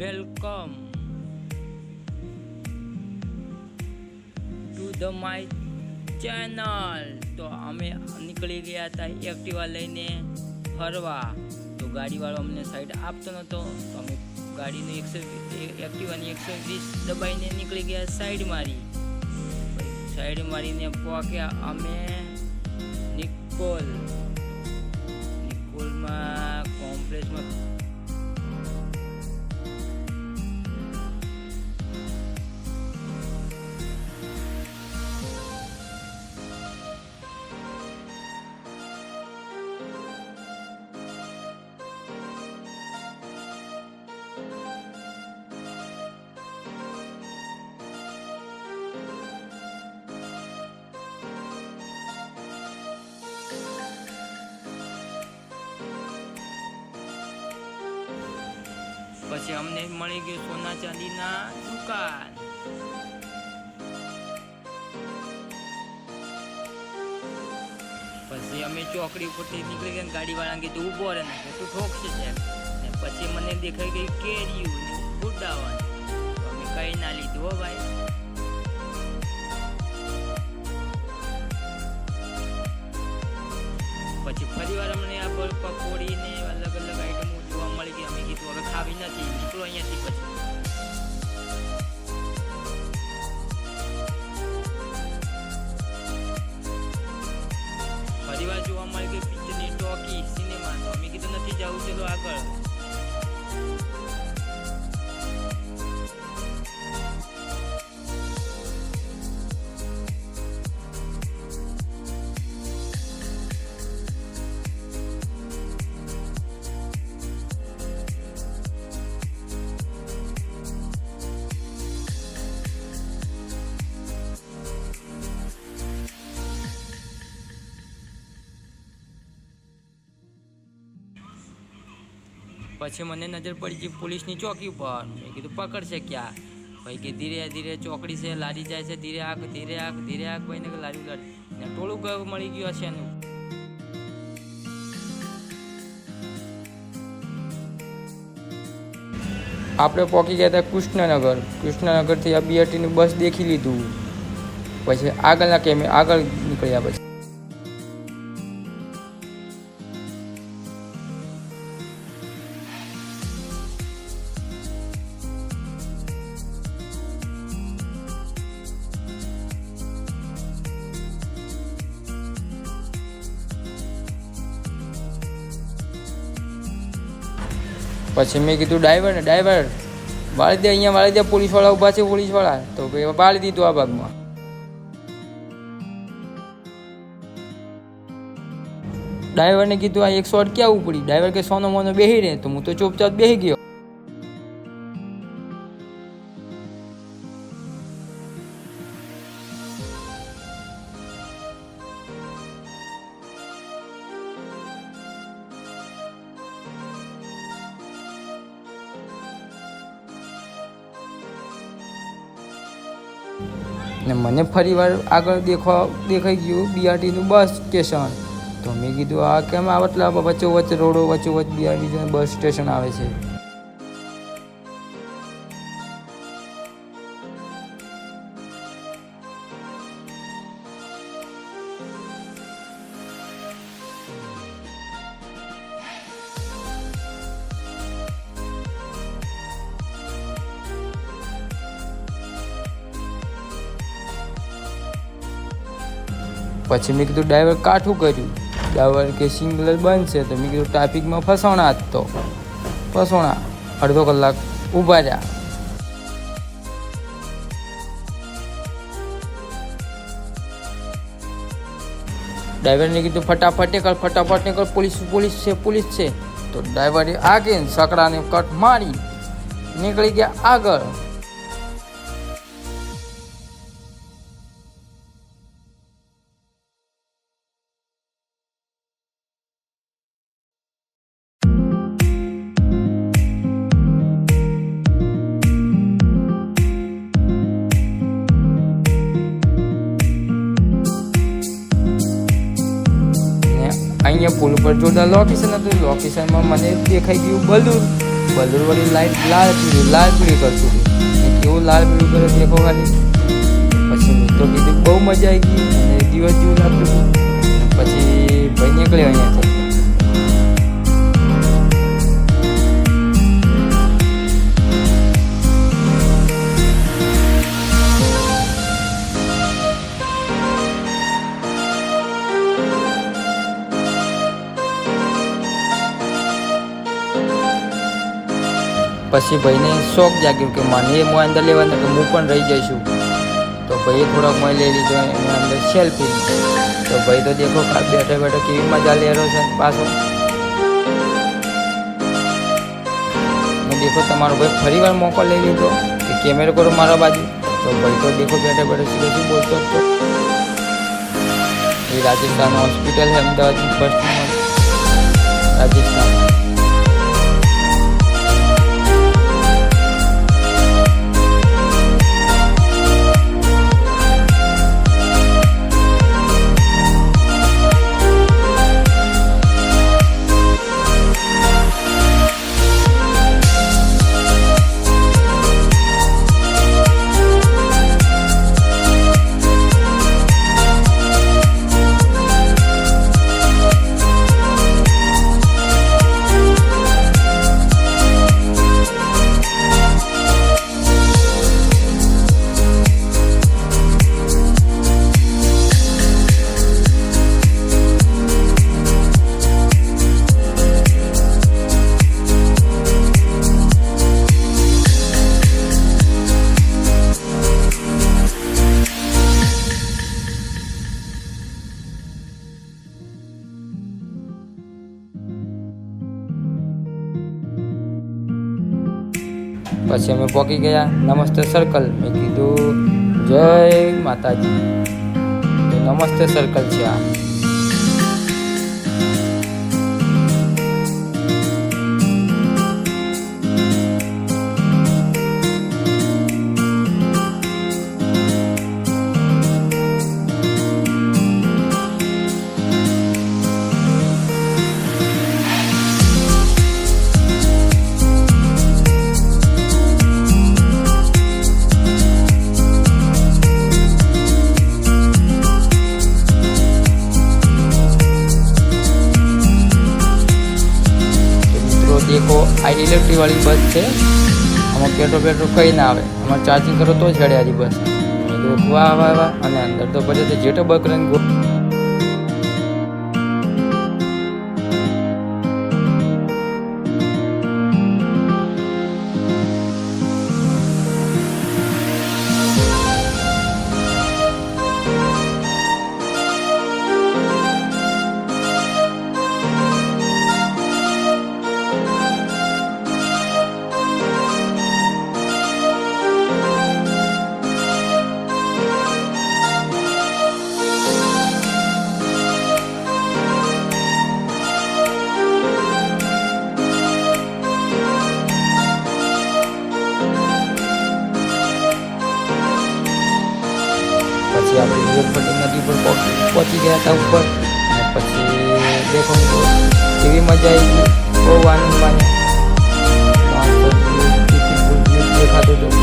Welcome to the my channel તો અમે નીકળી ગયા હતા એક્ટિવા લઈને ફરવા. તો ગાડીવાળો અમને સાઈડ આપતો નહોતો તો અમે ગાડીનું એકસો એક્ટિવાની એકસો વીસ દબાઈને નીકળી ગયા સાઈડ મારી. સાઈડ મારીને પહોંચ્યા અમે નિકોલ. પછી અમને મળી ગયું સોના ચાંદીના દુકાન. પછી અમે ચોકડી ઉપરથી નીકળી ગયા ગાડી વાળા કીધું ઊભો રહે ને તું ઠોકશે છે. ને પછી મને દેખાઈ ગઈ કેરીયું ને ગુડાવાનું અમે કઈ ના લીધું હો ભાઈ. પછી ફરી વાર અમને આ પકોડી ને હવે નથી. નીકળો અહીંયાથી પછી. ફરી વાર જોવા મળી ગઈ પિક્ચરની ટોકી સિનેમા તો અમે કીધું નથી જવું ચલો આગળ. પછી મને નજર પડી ગઈ પોલીસની ચોકી ઉપર. મેં કીધું, પકડશે ક્યાં? ભાઈ કે, ધીરે ધીરે ચોકડી છે, લારી જાય છે, ધીરે આગ ધીરે આગ ધીરે આગ ભાઈ ને કે લારી લારી ટોળું મળી ગયું હશે એનું આપણે પહોંચી ગયા હતા કૃષ્ણનગર. કૃષ્ણનગરથી આ બીઆરટીની બસ દેખી લીધું. પછી આગળના કેમે આગળ નીકળ્યા પછી. પછી મેં કીધું ડ્રાઈવર ને ડ્રાઈવર વાળી દે, અહીંયા વાળી દે, પોલીસવાળા ઊભા છે, પોલીસવાળા. તો વાળી દીધું આ ભાગમાં. ડ્રાઈવરને કીધું, આ એક શોર્ટ ક્યાં ઉપડી. ડ્રાઈવર કે, સોનો મોનો બેહી રહે તો હું તો ચૂપચાપ બેહી ગયો. ને મને ફરીવાર આગળ દેખવા દેખાઈ ગયું બીઆરટીનું બસ સ્ટેશન. તો મેં કીધું, આ કેમ આવટલા વચ્ચો વચ્ચે રોડો વચ્ચો વચ્ચે બીઆરટી બસ સ્ટેશન આવે છે? પછી મેં કીધું, ડ્રાઈવર કાઠું કર્યું. ડ્રાઈવર કે સિંગલર છે તો મેં કીધું, ટ્રાફિકમાં ફસવણા જ તો. ફસવણા અડધો કલાક ઊભા રહ્યા. ડ્રાઈવરને કીધું, ફટાફટ નીકળ ફટાફટ નીકળ, પોલીસ પોલીસ છે પોલીસ છે. તો ડ્રાઈવરે આગે સકડાને કટ મારી, નીકળી ગયા આગળ. અહીંયા પુલ ઉપર જોરદાર લોકેશન હતું. લોકેશનમાં મને દેખાઈ ગયું બલૂર બલૂર વાળી લાઈટ લાલ પીળી લાલ પીળી કરતું હતું. કેવું લાલ પીળું કરે દેખો ખાલી પછી મિત્રો કીધું બહુ મજા આવી ગઈ. અને દિવસ જેવું લાગતું હતું. પછી ભાઈ નીકળ્યો અહીંયાથી પછી ભાઈને શોખ જાગ્યો કે મને મોં અંદર લેવા કે હું પણ રહી જઈશું. તો ભાઈએ થોડોક મોં લઈ લીધો એની અંદર સેલ્ફી તો ભાઈ તો દેખો બેઠો બેઠો કેવી મજા લે રહ્યો છે પાછો. દેખો, તમારો ભાઈ ફરી વાર મોકો લઈ લીધો કે કેમેરો કરો મારા બાજુ. તો ભાઈ તો દેખો, બેઠો બેઠો સીધો શું બોલતો હતો. એ રાજસ્થાન હોસ્પિટલ છે અમદાવાદની ફર્સ્ટ રાજસ્થાન. પછી અમે પહોંચી ગયા. નમસ્તે સર્કલ મેં કીધું જય માતાજી. નમસ્તે સર્કલ છે આ. આ ઇલેક્ટ્રિક વાળી બસ છે. આમાં પેટ્રોલ પેટ્રોલ કંઈ ના આવે. આમાં ચાર્જિંગ કરો તો જ હેડે આજી બસ વાહ વાહ અને અંદર તો પછી જેટો બકરંગ રિવરફ્રન્ટ નદી પર પહોંચ- પહોંચી ગયા હતા ઉપર અને પછી દેખો તો કેવી મજા આવી ગઈ બહુ આનંદ માન્યો માણસો beautiful view દેખાતું હતું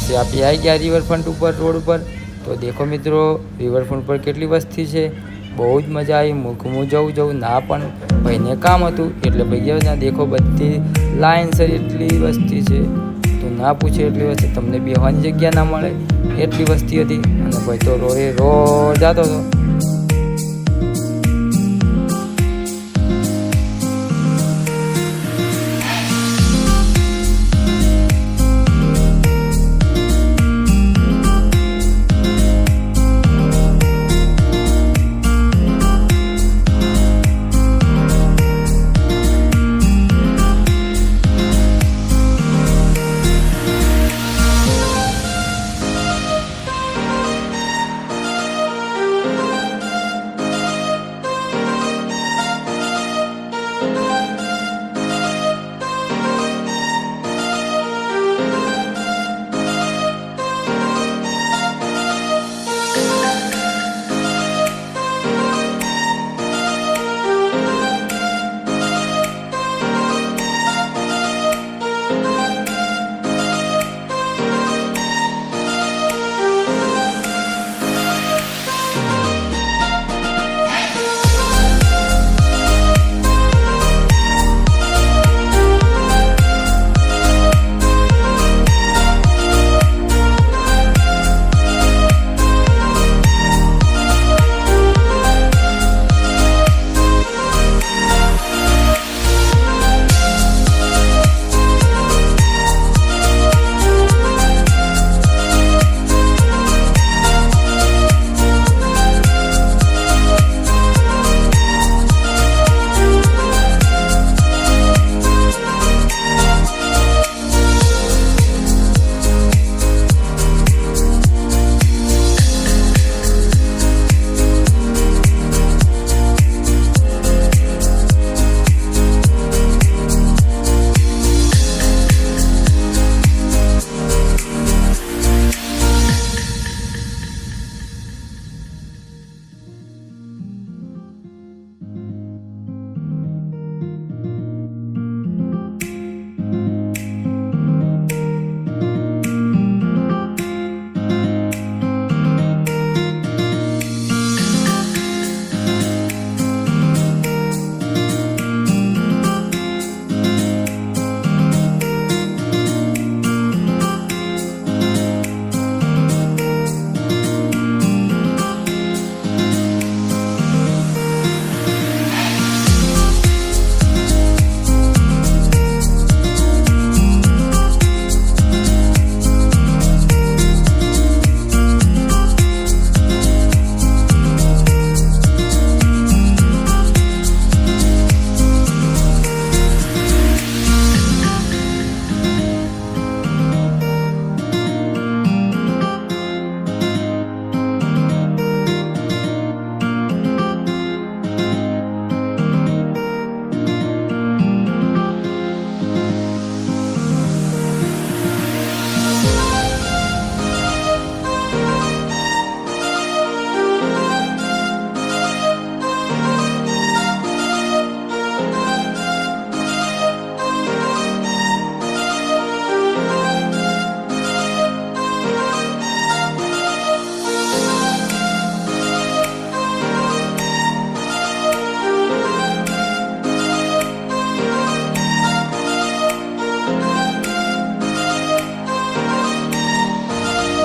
પછી આપણે આવી ગયા રિવરફ્રન્ટ ઉપર રોડ ઉપર. તો દેખો મિત્રો રિવરફ્રન્ટ પર કેટલી વસ્તી છે. બહુ જ મજા આવી. મૂકવું જવું જવું ના, પણ ભાઈને કામ હતું. એટલે ભાઈ ના દેખો બધી લાઇનસર એટલી વસ્તી છે. તો ના પૂછે એટલી વસ્તી. તમને બેહવાની જગ્યા ના મળે. એટલી વસ્તી હતી. અને ભાઈ તો રોએ રોજ જતો હતો.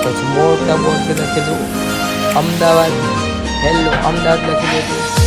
પછી મોટા બોર્ડથી લખેલું અમદાવાદ હેલો અમદાવાદ લખેલું હતું